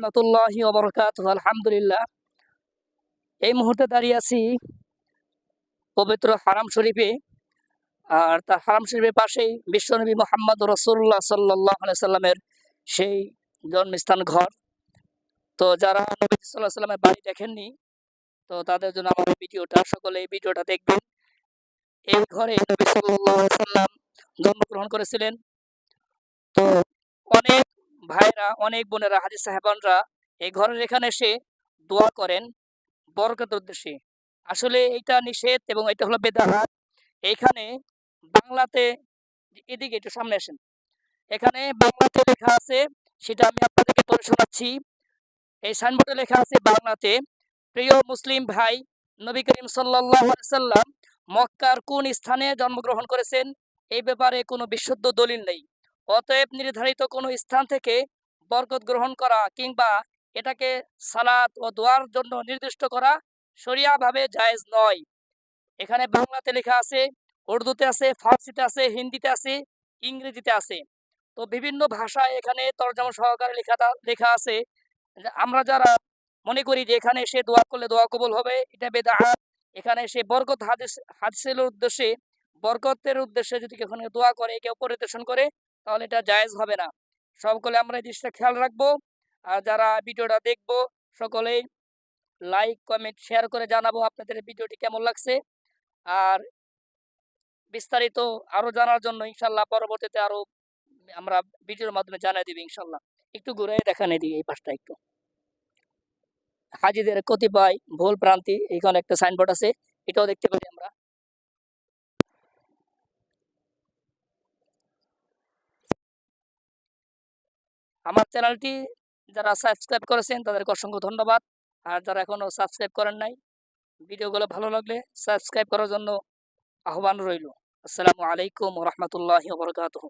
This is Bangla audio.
রহমতুল্লাহ ওবরকাত আলহামদুলিল্লাহ। এই মুহূর্তে দাঁড়িয়ে আছি পবিত্র হারাম শরীফে। আর তার হারাম শরীফের পাশেই বিশ্বনবী মোহাম্মদ রসুল্লাহ সেই জন্মস্থান ঘর। তো যারা নবী সাল্লাহ সাল্লামের বাড়ি দেখেননি, তো তাদের জন্য আমার ভিডিওটা, সকলে এই ভিডিওটা দেখবেন। এই ঘরে নবী সাল্লাহ সাল্লাম জন্মগ্রহণ করেছিলেন। তো ভাইরা অনেক বোনেরা হাজি সাহেবানরা, এই ঘরের এখানে এসে দোয়া করেন বরকতের উদ্দেশ্যে। আসলে এটা নিষেধ এবং এটা হলো বেদাহাত। এইখানে বাংলাতে, এদিকে একটু সামনে আসেন। এখানে বাংলাতে লেখা আছে, সেটা আমি আপনাদেরকে পড়ে শোনাচ্ছি। এই সাইনবোর্ডে লেখা আছে বাংলাতে, প্রিয় মুসলিম ভাই, নবী করিম সাল্লাম মক্কার কোন স্থানে জন্মগ্রহণ করেছেন? এই ব্যাপারে কোনো বিশুদ্ধ দলিল নেই। অতএব নির্ধারিত কোনো স্থান থেকে বরকত গ্রহণ করা কিংবা এটাকে সালাত ও দোয়ার জন্য নির্দিষ্ট করা শরিয়াভাবে জায়েজ নয়। এখানে বাংলাতে লেখা আছে, উর্দুতে আছে, ফার্সিতে আছে, হিন্দিতে আছে, ইংরেজিতে আছে। তো বিভিন্ন ভাষায় এখানে তর্জমা সহকারে লেখা লেখা আছে আমরা যারা মনে করি যে এখানে এসে দোয়া করলে দোয়া কবুল হবে, এটা বেদা এখানে এসে বরকত হাদিস, হাদিসের উদ্দেশ্যে, বরকতের উদ্দেশ্যে যদি এখানে দোয়া করে, কেউ পরিদর্শন করে তাহলে এটা জায়েজ হবে না। সকলে আমরা এই জিনিসটা খেয়াল রাখব। আর যারা ভিডিওটা দেখব, সকলেই লাইক কমেন্ট শেয়ার করে জানাব আপনাদের ভিডিওটি কেমন লাগছে। আর বিস্তারিত আরও জানার জন্য ইনশাল্লাহ পরবর্তীতে আরও আমরা ভিডিওর মাধ্যমে জানিয়ে দিবি ইনশাল্লাহ। একটু ঘুরে দেখান এদিকে এই পাশটা একটু। হাজিদের কতিপয় ভুল প্রান্তি এখানে একটা সাইনবোর্ড আছে, এটাও দেখতে পারি আমরা চ্যানেলটি যারা সাবস্ক্রাইব করেছেন তাদেরকে অসংখ্য ধন্যবাদ। আর যারা এখনও সাবস্ক্রাইব করেন নাই, ভিডিওগুলো ভালো লাগলে সাবস্ক্রাইব করার জন্য আহ্বান রইল। আসসালামু আলাইকুম রহমতুল্লাহ বরকাতহ।